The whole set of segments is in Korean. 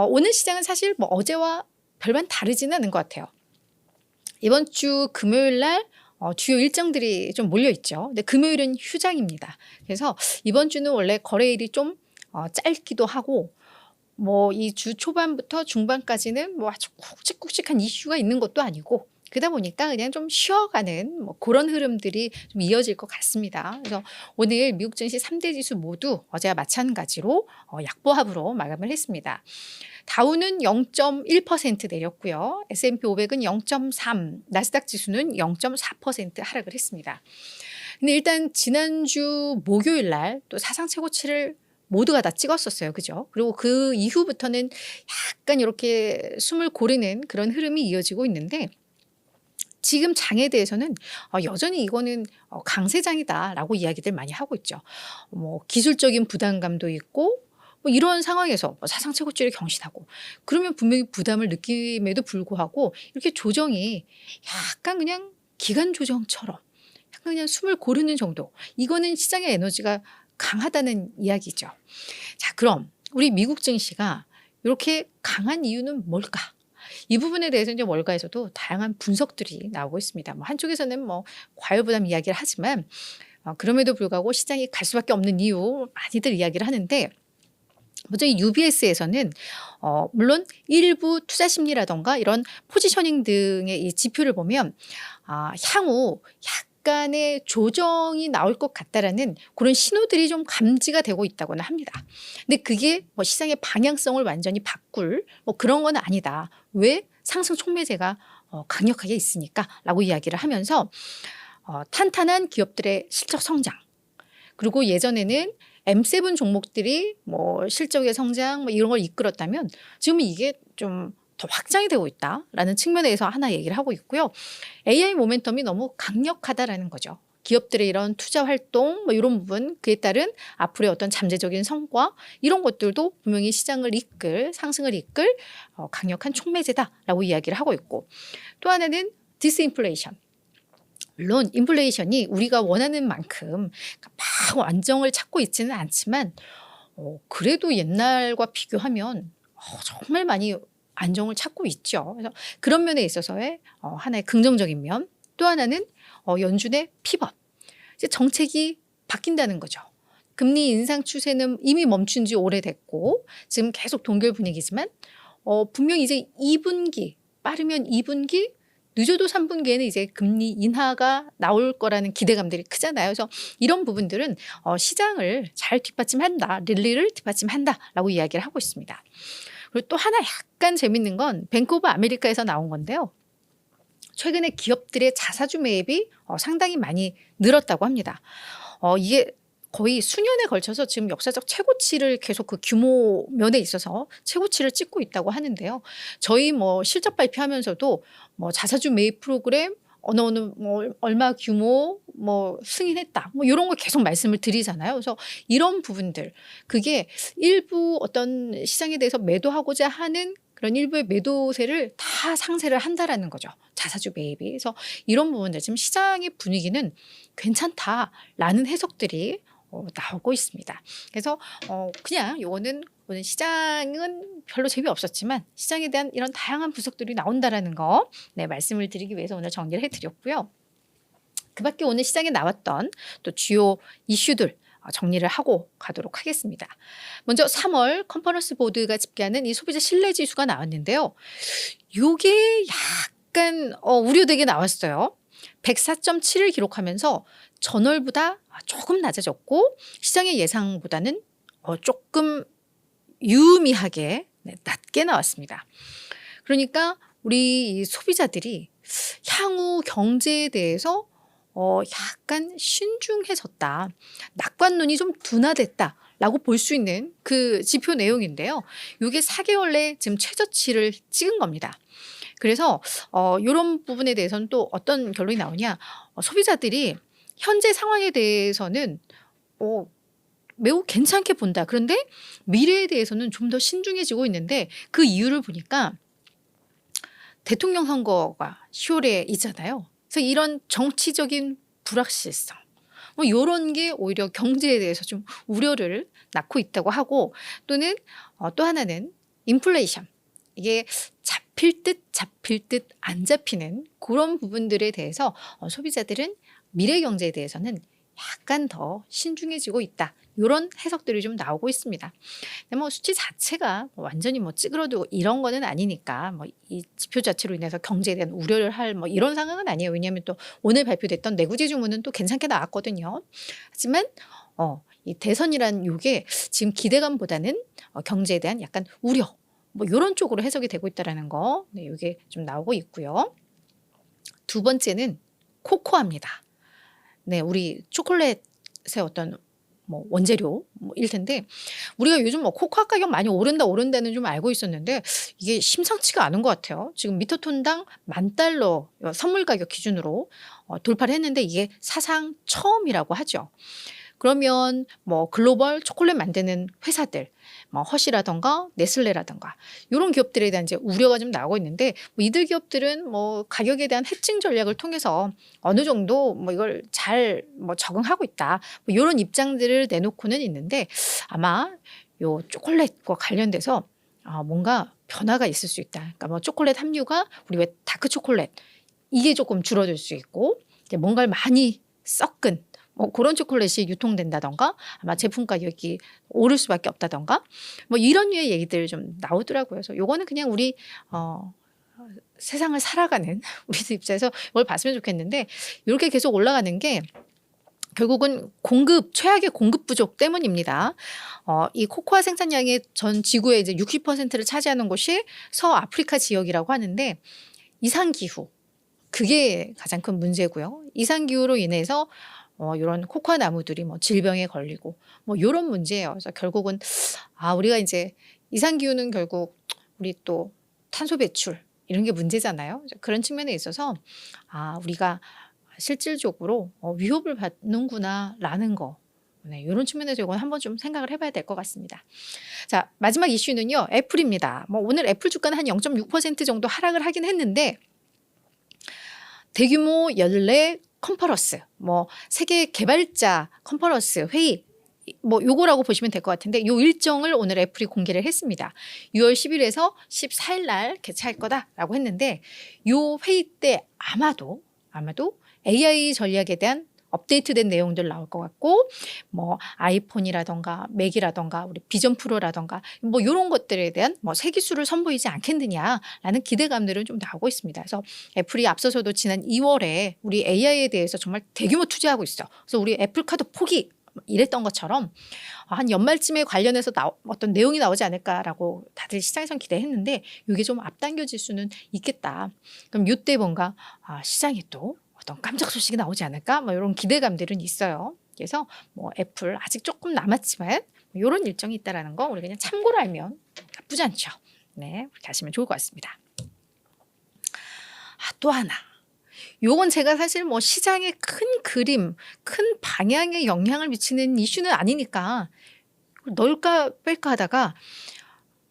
어, 오늘 시장은 사실 뭐 어제와 별반 다르지는 않은 것 같아요. 이번 주 금요일 날 어, 주요 일정들이 좀 몰려 있죠. 근데 금요일은 휴장입니다. 그래서 이번 주는 원래 거래일이 좀 어, 짧기도 하고 뭐 이 주 초반부터 중반까지는 뭐 아주 굵직굵직한 이슈가 있는 것도 아니고 그러다 보니까 그냥 좀 쉬어가는 뭐 그런 흐름들이 좀 이어질 것 같습니다. 그래서 오늘 미국 증시 3대 지수 모두 어제와 마찬가지로 어, 약보합으로 마감을 했습니다. 다우는 0.1% 내렸고요. S&P 500은 0.3, 나스닥 지수는 0.4% 하락을 했습니다. 근데 일단 지난주 목요일 날 또 사상 최고치를 모두가 다 찍었었어요. 그죠? 그리고 그 이후부터는 약간 이렇게 숨을 고르는 그런 흐름이 이어지고 있는데 지금 장에 대해서는 어, 여전히 이거는 어, 강세장이다라고 이야기들 많이 하고 있죠. 뭐 기술적인 부담감도 있고 뭐 이런 상황에서 뭐 사상 최고치를 경신하고 그러면 분명히 부담을 느낌에도 불구하고 이렇게 조정이 약간 그냥 기간 조정처럼 약간 그냥 숨을 고르는 정도 이거는 시장의 에너지가 강하다는 이야기죠. 자 그럼 우리 미국 증시가 이렇게 강한 이유는 뭘까? 이 부분에 대해서 이제 월가에서도 다양한 분석들이 나오고 있습니다. 뭐 한쪽에서는 뭐 과열 부담 이야기를 하지만 어, 그럼에도 불구하고 시장이 갈 수밖에 없는 이유 많이들 이야기를 하는데 먼저 이 UBS에서는 어, 물론 일부 투자 심리라던가 이런 포지셔닝 등의 이 지표를 보면 아, 향후 약 간의 조정이 나올 것 같다라는 그런 신호들이 좀 감지가 되고 있다고는 합니다. 근데 그게 뭐 시장의 방향성을 완전히 바꿀 뭐 그런 건 아니다. 왜 상승 촉매제가 어, 강력하게 있으니까라고 이야기를 하면서 어, 탄탄한 기업들의 실적 성장 그리고 예전에는 M7 종목들이 뭐 실적의 성장 뭐 이런 걸 이끌었다면 지금 이게 좀 더 확장이 되고 있다라는 측면에서 하나 얘기를 하고 있고요. AI 모멘텀이 너무 강력하다라는 거죠. 기업들의 이런 투자 활동 뭐 이런 부분 그에 따른 앞으로의 어떤 잠재적인 성과 이런 것들도 분명히 시장을 이끌 상승을 이끌 어, 강력한 촉매제다라고 이야기를 하고 있고 또 하나는 디스인플레이션 물론 인플레이션이 우리가 원하는 만큼 막 안정을 찾고 있지는 않지만 어, 그래도 옛날과 비교하면 어, 정말 많이 안정을 찾고 있죠. 그래서 그런 면에 있어서의 어, 하나의 긍정적인 면, 또 하나는 어, 연준의 피벗. 이제 정책이 바뀐다는 거죠. 금리 인상 추세는 이미 멈춘 지 오래됐고 지금 계속 동결 분위기지만 어, 분명히 이제 2분기 빠르면 2분기 늦어도 3분기에는 이제 금리 인하가 나올 거라는 기대감들이 크잖아요. 그래서 이런 부분들은 어, 시장을 잘 뒷받침한다, 릴리를 뒷받침한다라고 이야기를 하고 있습니다. 그리고 또 하나 약간 재밌는 건 뱅크 오브 아메리카에서 나온 건데요. 최근에 기업들의 자사주 매입이 어, 상당히 많이 늘었다고 합니다. 어, 이게 거의 수년에 걸쳐서 지금 역사적 최고치를 계속 그 규모 면에 있어서 최고치를 찍고 있다고 하는데요. 저희 뭐 실적 발표하면서도 뭐 자사주 매입 프로그램 어느 어느 뭐 얼마 규모 뭐 승인했다 뭐 이런 걸 계속 말씀을 드리잖아요. 그래서 이런 부분들 그게 일부 어떤 시장에 대해서 매도하고자 하는 그런 일부의 매도세를 다 상세를 한다라는 거죠. 자사주 매입이. 그래서 이런 부분들 지금 시장의 분위기는 괜찮다라는 해석들이 어, 나오고 있습니다. 그래서 어, 그냥 요거는 오늘 시장은 별로 재미없었지만 시장에 대한 이런 다양한 분석들이 나온다라는 거 네, 말씀을 드리기 위해서 오늘 정리를 해드렸고요. 그 밖에 오늘 시장에 나왔던 또 주요 이슈들 어, 정리를 하고 가도록 하겠습니다. 먼저 3월 컨퍼런스 보드가 집계하는 이 소비자 신뢰 지수가 나왔는데요. 요게 약간 어, 우려되게 나왔어요. 104.7을 기록하면서 전월보다 조금 낮아졌고 시장의 예상보다는 어, 조금 유의미하게 네, 낮게 나왔습니다. 그러니까 우리 이 소비자들이 향후 경제에 대해서 어, 약간 신중해졌다. 낙관론이 좀 둔화됐다. 라고 볼 수 있는 그 지표 내용인데요. 이게 4개월 내 지금 최저치를 찍은 겁니다. 그래서 어, 이런 부분에 대해서는 또 어떤 결론이 나오냐. 어, 소비자들이 현재 상황에 대해서는 어, 매우 괜찮게 본다. 그런데 미래에 대해서는 좀 더 신중해지고 있는데 그 이유를 보니까 대통령 선거가 10월에 있잖아요. 그래서 이런 정치적인 불확실성, 뭐 이런 게 오히려 경제에 대해서 좀 우려를 낳고 있다고 하고 또는 어, 또 하나는 인플레이션 이게 잡힐 듯 잡힐 듯 안 잡히는 그런 부분들에 대해서 어, 소비자들은 미래 경제에 대해서는 약간 더 신중해지고 있다. 이런 해석들이 좀 나오고 있습니다. 근데 뭐 수치 자체가 뭐 완전히 뭐 찌그러들고 이런 거는 아니니까 뭐 이 지표 자체로 인해서 경제에 대한 우려를 할 뭐 이런 상황은 아니에요. 왜냐하면 또 오늘 발표됐던 내구재 주문은 또 괜찮게 나왔거든요. 하지만 어, 이 대선이란 요게 지금 기대감보다는 어, 경제에 대한 약간 우려 뭐 이런 쪽으로 해석이 되고 있다라는 거, 네, 이게 좀 나오고 있고요. 두 번째는 코코아입니다. 네, 우리 초콜릿의 어떤 뭐 원재료 뭐일 텐데 우리가 요즘 뭐 코코아 가격 많이 오른다 오른다는 좀 알고 있었는데 이게 심상치가 않은 것 같아요. 지금 미터톤당 만 달러 선물 가격 기준으로 어, 돌파를 했는데 이게 사상 처음이라고 하죠. 그러면 뭐 글로벌 초콜릿 만드는 회사들, 뭐 허쉬라던가 네슬레라던가 이런 기업들에 대한 이제 우려가 좀 나오고 있는데 뭐 이들 기업들은 뭐 가격에 대한 해칭 전략을 통해서 어느 정도 뭐 이걸 잘 뭐 적응하고 있다. 뭐 이런 입장들을 내놓고는 있는데 아마 요 초콜릿과 관련돼서 아, 뭔가 변화가 있을 수 있다. 그러니까 뭐 초콜릿 함유가 우리 왜 다크 초콜릿 이게 조금 줄어들 수 있고 뭔가를 많이 섞은 뭐 그런 초콜릿이 유통된다던가 아마 제품 가격이 오를 수밖에 없다던가 뭐 이런 류의 얘기들 좀 나오더라고요. 그래서 요거는 그냥 우리 어 세상을 살아가는 우리들 입장에서 이걸 봤으면 좋겠는데 이렇게 계속 올라가는 게 결국은 공급 최악의 공급 부족 때문입니다. 어, 이 코코아 생산량의 전 지구의 이제 60%를 차지하는 곳이 서아프리카 지역이라고 하는데 이상 기후 그게 가장 큰 문제고요. 이상 기후로 인해서 어, 이런 코코아 나무들이 뭐 질병에 걸리고 뭐 이런 문제예요. 그래서 결국은 아 우리가 이제 이상 기후는 결국 우리 또 탄소 배출 이런 게 문제잖아요. 그런 측면에 있어서 아 우리가 실질적으로 어, 위협을 받는구나라는 거. 네, 이런 측면에서 이건 한번 좀 생각을 해봐야 될 것 같습니다. 자 마지막 이슈는요 애플입니다. 뭐 오늘 애플 주가는 한 0.6% 정도 하락을 하긴 했는데 대규모 연례 컨퍼런스, 뭐 세계 개발자 컨퍼런스 회의 뭐 요거라고 보시면 될 것 같은데 요 일정을 오늘 애플이 공개를 했습니다. 6월 10일에서 14일 날 개최할 거다라고 했는데 요 회의 때 아마도 아마도 AI 전략에 대한 업데이트된 내용들 나올 것 같고 뭐 아이폰이라던가 맥이라던가 우리 비전 프로라던가 뭐 이런 것들에 대한 뭐 새 기술을 선보이지 않겠느냐라는 기대감들은 좀 나오고 있습니다. 그래서 애플이 앞서서도 지난 2월에 우리 AI에 대해서 정말 대규모 투자하고 있어. 그래서 우리 애플 카드 포기 이랬던 것처럼 한 연말쯤에 관련해서 나, 어떤 내용이 나오지 않을까라고 다들 시장에선 기대했는데 이게 좀 앞당겨질 수는 있겠다. 그럼 이때 뭔가 아, 시장이 또 어떤 깜짝 소식이 나오지 않을까? 뭐 이런 기대감들은 있어요. 그래서 뭐 애플 아직 조금 남았지만 이런 일정이 있다라는 거 우리 그냥 참고로 알면 나쁘지 않죠. 네, 그렇게 하시면 좋을 것 같습니다. 아, 또 하나. 요건 제가 사실 뭐 시장의 큰 그림, 큰 방향에 영향을 미치는 이슈는 아니니까 넣을까 뺄까 하다가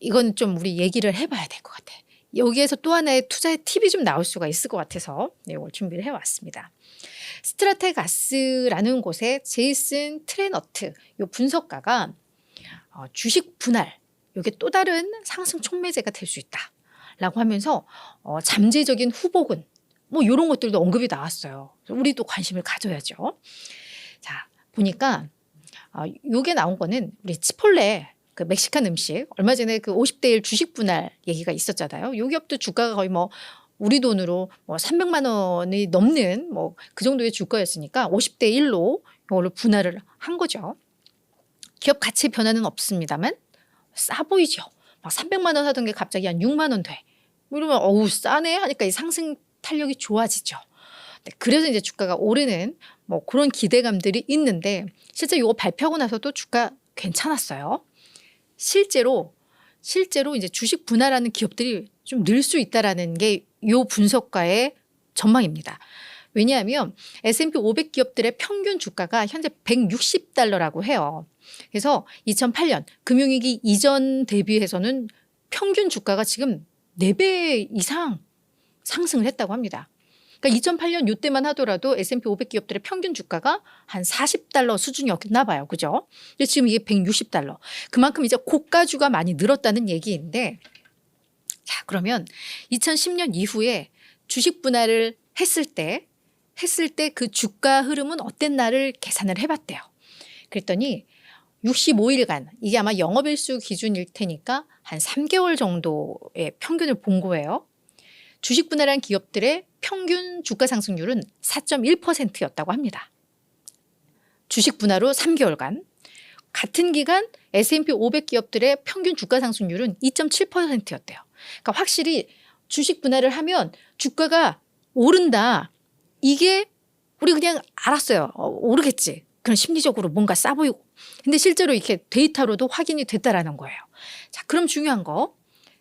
이건 좀 우리 얘기를 해봐야 될 것 같아. 여기에서 또 하나의 투자의 팁이 좀 나올 수가 있을 것 같아서 네, 이걸 준비를 해왔습니다. 스트라테가스라는 곳에 제이슨 트레너트 요 분석가가 어, 주식 분할 요게 또 다른 상승 촉매제가 될 수 있다라고 하면서 어, 잠재적인 후보군 뭐 이런 것들도 언급이 나왔어요. 우리도 관심을 가져야죠. 자 보니까 어, 요게 나온 거는 우리 치폴레 그 멕시칸 음식 얼마 전에 그 50대 1 주식 분할 얘기가 있었잖아요. 요 기업도 주가가 거의 뭐 우리 돈으로 뭐 300만 원이 넘는 뭐 그 정도의 주가였으니까 50대 1로 이걸로 분할을 한 거죠. 기업 가치 변화는 없습니다만 싸 보이죠. 막 300만 원 하던 게 갑자기 한 6만 원 돼. 뭐 이러면 어우 싸네 하니까 이 상승 탄력이 좋아지죠. 네, 그래서 이제 주가가 오르는 뭐 그런 기대감들이 있는데 실제 이거 발표하고 나서도 주가 괜찮았어요. 실제로 실제로 이제 주식 분할하는 기업들이 좀 늘 수 있다라는 게 요 분석가의 전망입니다. 왜냐하면 S&P 500 기업들의 평균 주가가 현재 160달러라고 해요. 그래서 2008년 금융위기 이전 대비해서는 평균 주가가 지금 4배 이상 상승을 했다고 합니다. 그러니까 2008년 요때만 하더라도 S&P 500 기업들의 평균 주가가 한 40달러 수준이었나 봐요. 그죠? 근데 지금 이게 160달러. 그만큼 이제 고가주가 많이 늘었다는 얘기인데 자, 그러면 2010년 이후에 주식 분할을 했을 때 했을 때 그 주가 흐름은 어땠나를 계산을 해 봤대요. 그랬더니 65일간 이게 아마 영업일수 기준일 테니까 한 3개월 정도의 평균을 본 거예요. 주식 분할한 기업들의 평균 주가 상승률은 4.1%였다고 합니다. 주식 분할 후 3개월간 같은 기간 S&P 500 기업들의 평균 주가 상승률은 2.7%였대요. 그러니까 확실히 주식 분할을 하면 주가가 오른다. 이게 우리 그냥 알았어요. 어, 오르겠지. 그런 심리적으로 뭔가 싸 보이고. 근데 실제로 이렇게 데이터로도 확인이 됐다라는 거예요. 자, 그럼 중요한 거.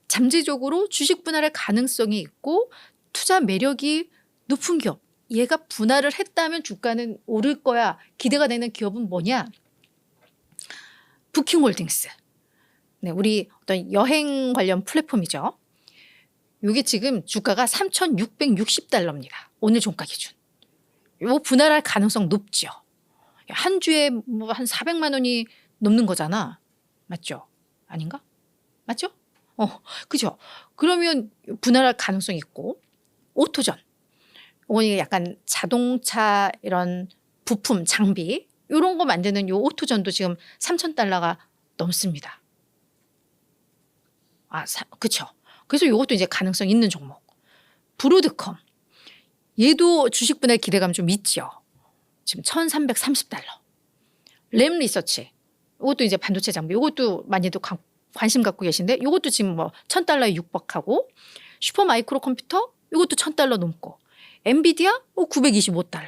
잠재적으로 주식 분할의 가능성이 있고 투자 매력이 높은 기업. 얘가 분할을 했다면 주가는 오를 거야. 기대가 되는 기업은 뭐냐? 부킹홀딩스. 네, 우리 어떤 여행 관련 플랫폼이죠. 이게 지금 주가가 3,660달러입니다. 오늘 종가 기준. 요 분할할 가능성 높죠. 한 주에 뭐 한 400만 원이 넘는 거잖아. 맞죠? 아닌가? 맞죠? 어, 그죠? 그러면 분할할 가능성이 있고 오토전. 이건 약간 자동차 이런 부품, 장비 이런 거 만드는 요 오토전도 지금 3천 달러가 넘습니다. 아, 사, 그쵸. 그래서 이것도 이제 가능성 있는 종목. 브로드컴. 얘도 주식 분할 기대감 좀 있죠. 지금 1,330달러. 램 리서치. 이것도 이제 반도체 장비. 이것도 많이도 관- 관심 갖고 계신데 이것도 지금 뭐 1,000달러에 육박하고 슈퍼 마이크로 컴퓨터 이것도 1,000달러 넘고 엔비디아 925달러.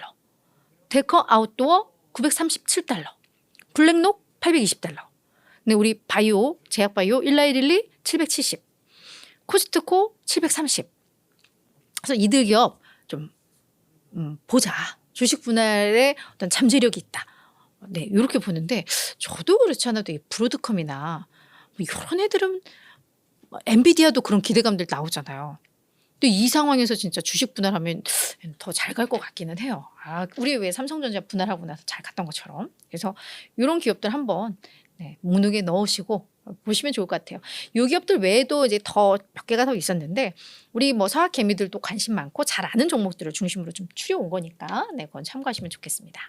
데커 아웃도어 937달러. 블랙록 820달러. 근데 우리 바이오, 제약 바이오 1라이릴리 770. 코스트코 730. 그래서 이들 기업 좀 음, 보자. 주식 분할에 어떤 잠재력이 있다. 네, 이렇게 보는데 저도 그렇지 않아도 이 브로드컴이나 뭐 이런 애들은 뭐 엔비디아도 그런 기대감들 나오잖아요. 근데 이 상황에서 진짜 주식 분할하면 더 잘 갈 것 같기는 해요. 아, 우리 왜 삼성전자 분할하고 나서 잘 갔던 것처럼. 그래서 이런 기업들 한번 네, 목록에 넣으시고 보시면 좋을 것 같아요. 요 기업들 외에도 이제 더 몇 개가 더 있었는데 우리 뭐 서학 개미들도 관심 많고 잘 아는 종목들을 중심으로 좀 추려온 거니까 네, 그건 참고하시면 좋겠습니다.